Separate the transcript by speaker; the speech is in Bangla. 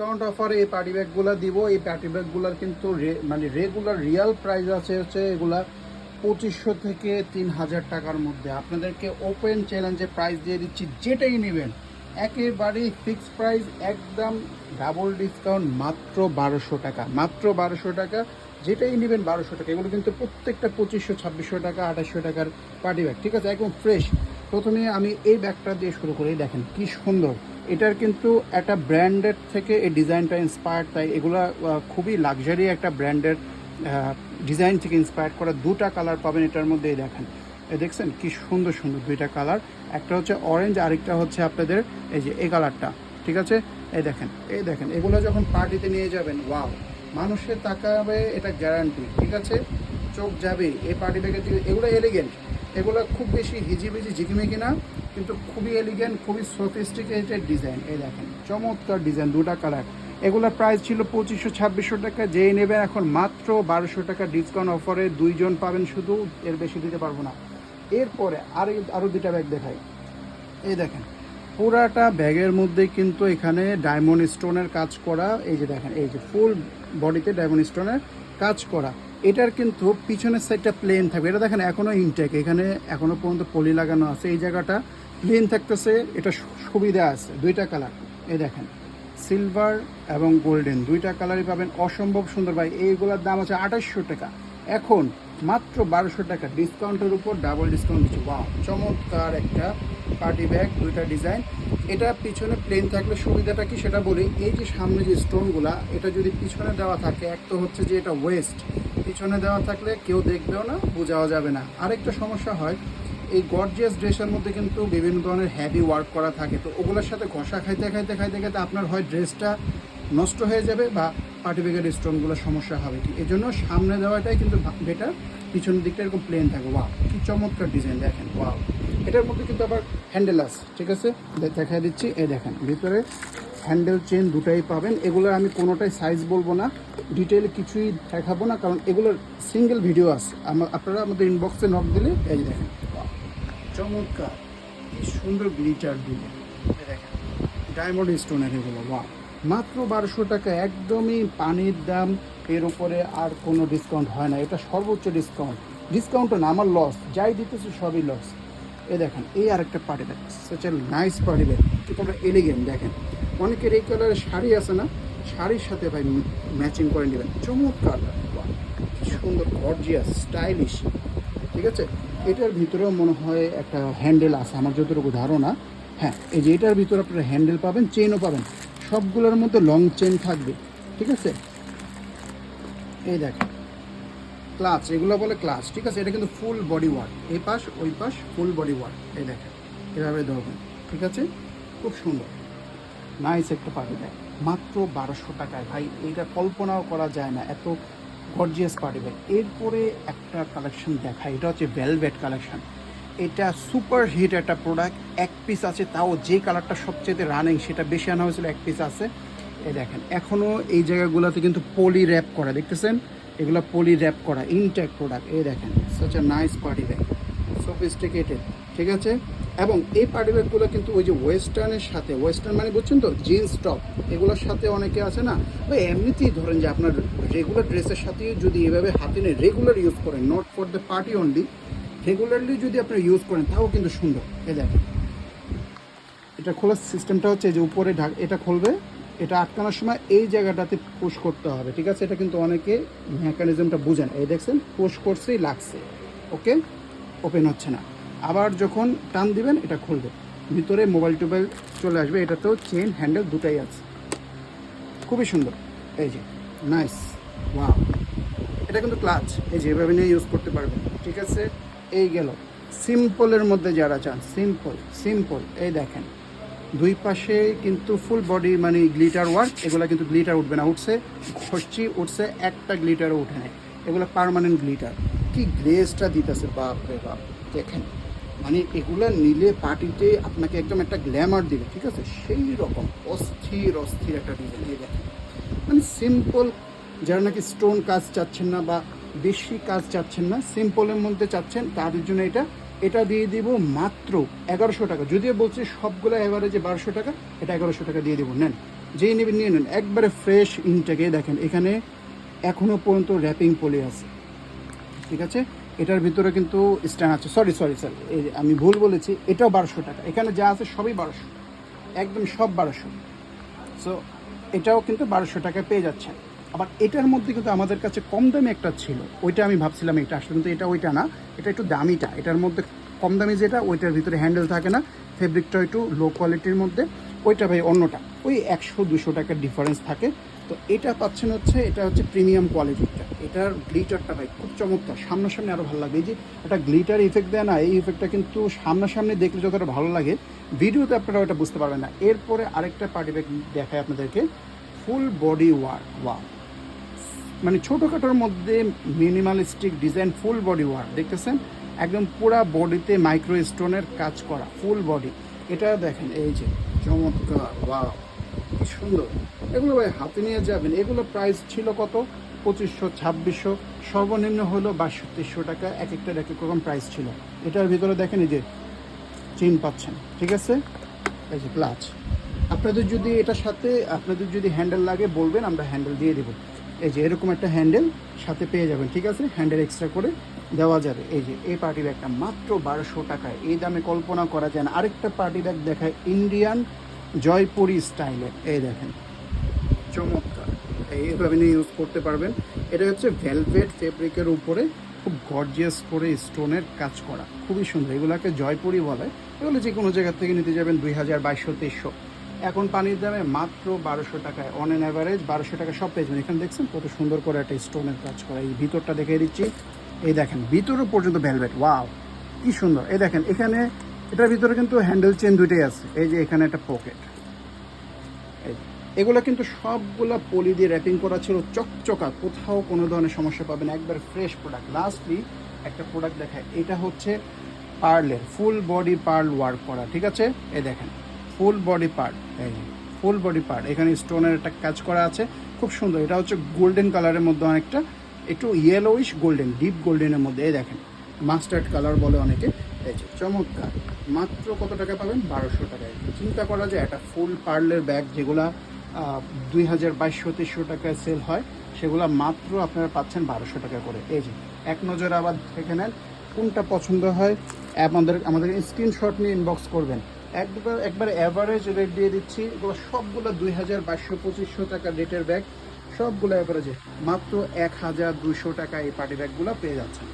Speaker 1: ডিসকাউন্ট অফারে এই পার্টি ব্যাগগুলো দিব। এই পার্টি ব্যাগগুলোর কিন্তু মানে রেগুলার রিয়াল প্রাইস আছে হচ্ছে এগুলা পঁচিশশো থেকে তিন হাজার টাকার মধ্যে। আপনাদেরকে ওপেন চ্যালেঞ্জে প্রাইস দিয়ে দিচ্ছি, যেটাই নেবেন। একেবারেই ফিক্স প্রাইস একদম ডাবল ডিসকাউন্ট মাত্র বারোশো টাকা। মাত্র বারোশো টাকা, যেটাই নেবেন বারোশো টাকা। এগুলো কিন্তু প্রত্যেকটা পঁচিশশো, ছাব্বিশশো টাকা, আঠাশশো টাকার পার্টি ব্যাগ ঠিক আছে? একদম ফ্রেশ প্রথমে আমি এই ব্যাগটা দিয়ে শুরু করি দেখেন কি সুন্দর। এটার কিন্তু একটা ব্র্যান্ডের থেকে এই ডিজাইনটা ইন্সপায়ার্ড তাই এগুলা খুবই লাক্সারি একটা ব্র্যান্ডের ডিজাইন থেকে ইন্সপায়ার্ড করা দুটা কালার পাবেন এটার মধ্যেই দেখেন। দেখছেন কি সুন্দর সুন্দর দুইটা কালার একটা হচ্ছে অরেঞ্জ আরেকটা হচ্ছে আপনাদের এই যে এই কালারটা ঠিক আছে? এই দেখেন এই দেখেন, এগুলো যখন পার্টিতে নিয়ে যাবেন ওয়াও মানুষের তাকাবে এটা গ্যারান্টি ঠিক আছে? চোখ যাবে, এই পার্টি ব্যাগের এগুলো এলিগেন্ট এগুলো খুব বেশি হিজিবিজি, ঝিকিমিকি না। কিন্তু খুবই এলিগেন্ট খুবই সফিস্টিকেটেড ডিজাইন এই দেখেন, চমৎকার ডিজাইন দুটা কালার এগুলোর প্রাইস ছিল পঁচিশশো, ছাব্বিশশো টাকা। যেই নেবেন এখন মাত্র বারোশো টাকা ডিসকাউন্ট অফারে দুইজন পাবেন শুধু, এর বেশি দিতে পারব না। এরপরে আর আরও দুটা ব্যাগ দেখাই। এই দেখেন, পুরাটা ব্যাগের মধ্যে কিন্তু এখানে ডায়মন্ড স্টোনের কাজ করা। এই যে দেখেন, এই যে ফুল বডিতে ডায়মন্ড স্টোনের কাজ করা। এটার কিন্তু পিছনের সাইডটা প্লেন থাকবে। এটা দেখেন এখনও ইনটেক এখানে এখনও পর্যন্ত পলি লাগানো আছে। এই জায়গাটা প্লেন থাকতেছে, এটা সুবিধা আছে। দুইটা কালার এই দেখেন সিলভার এবং গোল্ডেন দুইটা কালারই পাবেন। অসম্ভব সুন্দর ভাই, এইগুলোর দাম আছে আঠাশশো টাকা। এখন মাত্র বারোশো টাকা ডিসকাউন্টের উপর ডাবল ডিসকাউন্ট দিচ্ছে। ওয়াও চমৎকার একটা পার্টি ব্যাগ দুইটা ডিজাইন এটা পিছনে প্লেন থাকলে সুবিধাটা কি সেটা বলি। এই যে সামনে যে স্টোনগুলা এটা যদি পিছনে দেওয়া থাকে, এক তো হচ্ছে যে এটা ওয়েস্ট পিছনে দেওয়া থাকলে কেউ দেখবেও না, বোঝাও যাবে না। আরেকটা সমস্যা হয়, এই গর্জিয়াস ড্রেসের মধ্যে কিন্তু বিভিন্ন ধরনের হ্যাভি ওয়ার্ক করা থাকে। তো ওগুলোর সাথে ঘষা খাইতে খাইতে খাইতে খাইতে আপনার হয় ড্রেসটা নষ্ট হয়ে যাবে বা পার্টি ব্যাগের সমস্যা হবে কি এই জন্য সামনে দেওয়াটাই কিন্তু বেটার পিছনের দিকটা এরকম প্লেন থাকবে ওয়াও কি চমৎকার ডিজাইন দেখেন। ওয়াও এটার মধ্যে কিন্তু আবার হ্যান্ডেল আছে, ঠিক আছে? দে- দেখাই দিচ্ছি। এই দেখেন, ভিতরে হ্যান্ডেল চেন দুটাই পাবেন। এগুলোর আমি কোনোটাই সাইজ বলব না। ডিটেল কিছুই দেখাবো না, কারণ এগুলোর সিঙ্গেল ভিডিও আছে। আপনারা আমাদের ইনবক্সে নক দিলে এই দেখেন। চমৎকার। কি সুন্দর গ্লিটার এই দেখেন ডায়মন্ড স্টোনের এগুলো। ওয়া মাত্র বারোশো টাকা, একদমই পানির দাম, এর উপরে আর কোনো ডিসকাউন্ট হয় না। এটা সর্বোচ্চ ডিসকাউন্ট ডিসকাউন্টও না, আমার লস যাই দিতেছে, সবই লস এ দেখেন, এই আরেকটা party bag such nice party bag কিন্তু এলিগেন্ট দেখেন। অনেকের এই কালারের শাড়ি আছে না, শাড়ির সাথে ভাই ম্যাচিং করে নেবেন। চমৎকার। সুন্দর গর্জিয়াস স্টাইলিশ ঠিক আছে? এটার ভিতরেও মনে হয় একটা হ্যান্ডেল আছে, আমার যতটুকু ধারণা। হ্যাঁ এই যে এটার ভিতরে আপনারা হ্যান্ডেল পাবেন চেনও পাবেন। সবগুলোর মধ্যে লং চেন থাকবে, ঠিক আছে? এই দেখেন ক্লাচ এগুলো বলে ক্লাচ ঠিক আছে? এটা কিন্তু ফুল বডি ওয়ার্ক এই পাশ, ওই পাশ ফুল বডি ওয়ার্ক এই দেখেন এভাবে ধরবেন ঠিক আছে? খুব সুন্দর। নাইস একটা পার্টি ব্যাগ মাত্র বারোশো টাকায়, ভাই এইটা কল্পনাও করা যায় না, এত গর্জিয়াস পার্টি ব্যাগ এরপরে একটা কালেকশন দেখা এটা হচ্ছে ভেলভেট কালেকশন এটা সুপার হিট একটা প্রোডাক্ট এক পিস আছে, তাও যে কালারটা সবচেয়ে রানিং সেটা বেশি আনা হয়েছিল, এক পিস আছে। এই দেখেন এখনও এই জায়গাগুলোতে কিন্তু পলি র্যাপ করা, দেখতেছেন? এগুলো পলি র্যাপ করা ইনটেক প্রোডাক্ট এই দেখেন such a nice party bag sophisticated ঠিক আছে? এবং এই পার্টি ব্যাগগুলো কিন্তু ওই যে ওয়েস্টার্নের সাথে ওয়েস্টার্ন মানে বুঝছেন তো জিন্স টপ এগুলোর সাথে অনেকে আছে না? বা এমনিতেই ধরেন যে আপনার রেগুলার ড্রেসের সাথে যদি এভাবে হাতে নিয়ে রেগুলার ইউজ করেন not for the party only regularly যদি আপনারা ইউজ করেন, তাও কিন্তু সুন্দর। এ দেখেন। এটা খোলার সিস্টেমটা হচ্ছে যে উপরে ঢাক এটা খুলবে। এটা আটকানোর সময় এই জায়গাটাতে পুশ করতে হবে, ঠিক আছে? এটা কিন্তু অনেকে মেকানিজমটা বুঝেন এই দেখছেন পুশ করছেই লাগছে। ওকে ওপেন হচ্ছে না। আবার যখন টান দিবেন, এটা খুলবে। ভিতরে মোবাইল টোবাইল চলে আসবে। এটাতেও চেন হ্যান্ডেল দুটাই আছে। খুবই সুন্দর। এই যে নাইস ওয়া এটা কিন্তু ক্লাচ এই যে, এভাবে নিয়ে ইউজ করতে পারবেন, ঠিক আছে? এই গেল। সিম্পলের মধ্যে যারা চান, সিম্পল সিম্পল, এই দেখেন। দুই পাশে কিন্তু ফুল বডি মানে গ্লিটার ওয়ার্ক এগুলো কিন্তু গ্লিটার উঠবে না, উঠছে ঘষছি উঠছে, একটা গ্লিটারও উঠে নেয় এগুলো পার্মানেন্ট গ্লিটার কি গ্লেজটা দিতেছে বাপ রে বাপ। দেখেন মানে এগুলো নিলে পার্টিতে আপনাকে একদম একটা গ্ল্যামার দিবে, ঠিক আছে? সেই রকম অস্থির অস্থির একটা ডিজাইন দেখেন। মানে সিম্পল যারা নাকি স্টোন কাজ চাচ্ছেন না বা বেশি কাজ চাচ্ছেন না, সিম্পলের মধ্যে চাচ্ছেন, তাদের জন্য এটা এটা দিয়ে দিব মাত্র এগারোশো টাকা। যদিও বলছি সবগুলো এভারেজে বারোশো টাকা, এটা এগারোশো টাকা দিয়ে দেবো। নেন, যেই নেবেন নিয়ে নেন। একবারে ফ্রেশ ইনটেকে দেখেন, এখানে এখনও পর্যন্ত র্যাপিং পলি আছে। ঠিক আছে? এটার ভিতরে কিন্তু স্ট্যান্ড আছে। সরি সরি স্যার আমি ভুল বলেছি, এটাও বারোশো টাকা। এখানে যা আছে সবই বারোশো। একদম সব বারোশো। সো এটাও কিন্তু বারোশো টাকায় পেয়ে যাচ্ছে আবার এটার মধ্যে কিন্তু আমাদের কাছে কম দামি একটা ছিল। ওইটা আমি ভাবছিলাম এটা আসলে, কিন্তু এটা ওইটা না। এটা একটু দামিটা। এটার মধ্যে কম দামি যেটা, ওইটার ভিতরে হ্যান্ডেল থাকে না। ফেব্রিকটা একটু লো কোয়ালিটির মধ্যে। ওইটা ভাই অন্যটা। ওই একশো, দুশো টাকার ডিফারেন্স থাকে। তো এটা পাচ্ছেন হচ্ছে, এটা হচ্ছে প্রিমিয়াম কোয়ালিটিটা এটার গ্লিটারটা ভাই খুব চমৎকার। সামনাসামনি আরও ভালো লাগে। যে একটা গ্লিটার ইফেক্ট দেয় না, এই ইফেক্টটা কিন্তু সামনাসামনি দেখলে যতটা ভালো লাগে, ভিডিওতে আপনারা ওটা বুঝতে পারবেন না। এরপরে আরেকটা পার্টি ব্যাগ দেখায় আপনাদেরকে। ফুল বডি ওয়ার ওয়াও মানে ছোটোখাটোর মধ্যে মিনিমালিস্টিক ডিজাইন ফুল বডি ওয়ার দেখতেছেন? একদম পুরা বডিতে মাইক্রো স্টোনের কাজ করা ফুল বডি এটা দেখেন, এই যে, চমৎকার বা কি সুন্দর। এগুলো ভাই হাতে নিয়ে যাবেন। এগুলো প্রাইস ছিল কত? পঁচিশশো, ছাব্বিশশো, সর্বনিম্ন হলো বাষট্টিশশো টাকা, এক একটার এক এক রকম প্রাইস ছিল। এটার ভিতরে দেখেন, এই যে চেন পাচ্ছেন, ঠিক আছে? এই যে ক্লাচ আপনাদের যদি এটার সাথে, আপনাদের যদি হ্যান্ডেল লাগে, বলবেন, আমরা হ্যান্ডেল দিয়ে দেবো। এই যে এরকম একটা হ্যান্ডেল সাথে পেয়ে যাবেন, ঠিক আছে? হ্যান্ডেল এক্সট্রা করে দেওয়া যাবে। এই যে, এই পার্টি ব্যাগটা মাত্র বারোশো টাকায়। এই দামে কল্পনা করা যায় না। আরেকটা পার্টি ব্যাগ দেখায় ইন্ডিয়ান জয়পুরি স্টাইলের এই দেখেন, চমৎকার। এইভাবে নিয়ে ইউজ করতে পারবেন। এটা হচ্ছে ভেলভেট ফেব্রিকের উপরে খুব গর্জিয়াস করে স্টোনের কাজ করা। খুবই সুন্দর। এগুলোকে জয়পুরি বলে। এগুলো যে কোনো জায়গার থেকে নিতে যাবেন দুই হাজার বাইশশো তেইশশো। এখন পানির দামে মাত্র বারোশো টাকায় অন অ্যান অ্যাভারেজ বারোশো টাকা সব পেয়ে যাবেন। এখানে দেখছেন কত সুন্দর করে একটা স্টোনের কাজ করা। এই ভিতরটা দেখিয়ে দিচ্ছি। এই দেখেন ভিতরও পর্যন্ত ভেলভেট ওয়াও কি সুন্দর। এই দেখেন, এখানে, এটার ভিতরে কিন্তু হ্যান্ডেল চেন দুইটাই আছে। এই যে এখানে একটা পকেট এগুলো কিন্তু সবগুলো পলি দিয়ে র্যাপিং করা ছিল, চকচকা, কোথাও কোনো ধরনের সমস্যা পাবেন একবার ফ্রেশ প্রোডাক্ট লাস্টলি একটা প্রোডাক্ট দেখায় এটা হচ্ছে পার্লের ফুল বডি পার্ল ওয়ার্ক করা, ঠিক আছে? এই দেখেন। Full body part. এই ফুল বডি পার্ট। এখানে স্টোনের একটা কাজ করা আছে। খুব সুন্দর। এটা হচ্ছে গোল্ডেন কালারের মধ্যে অনেকটা একটু ইয়েলোইশ গোল্ডেন ডিপ গোল্ডেনের মধ্যে। এই দেখেন মাস্টার্ড কালার বলে অনেকে। এই যে চমৎকার। মাত্র কত টাকা পাবেন? বারোশো টাকায় চিন্তা করা যায় একটা ফুল পার্লের ব্যাগ যেগুলা দুই হাজার বাইশশো তেইশশো টাকায় সেল হয় সেগুলা মাত্র আপনারা পাচ্ছেন বারোশো টাকা করে। এই যে এক নজর আবার দেখে নেন কোনটা পছন্দ হয়। আমাদের আমাদের স্ক্রিনশট নিয়ে ইনবক্স করবেন। একবার একবার অ্যাভারেজ রেট দিয়ে দিচ্ছি। সবগুলো দুই হাজার বাইশশো পঁচিশশো টাকা রেটের ব্যাগ সবগুলো অ্যাভারেজে মাত্র এক হাজার দুশো টাকা এই পার্টি ব্যাগগুলো পেয়ে যাচ্ছেন।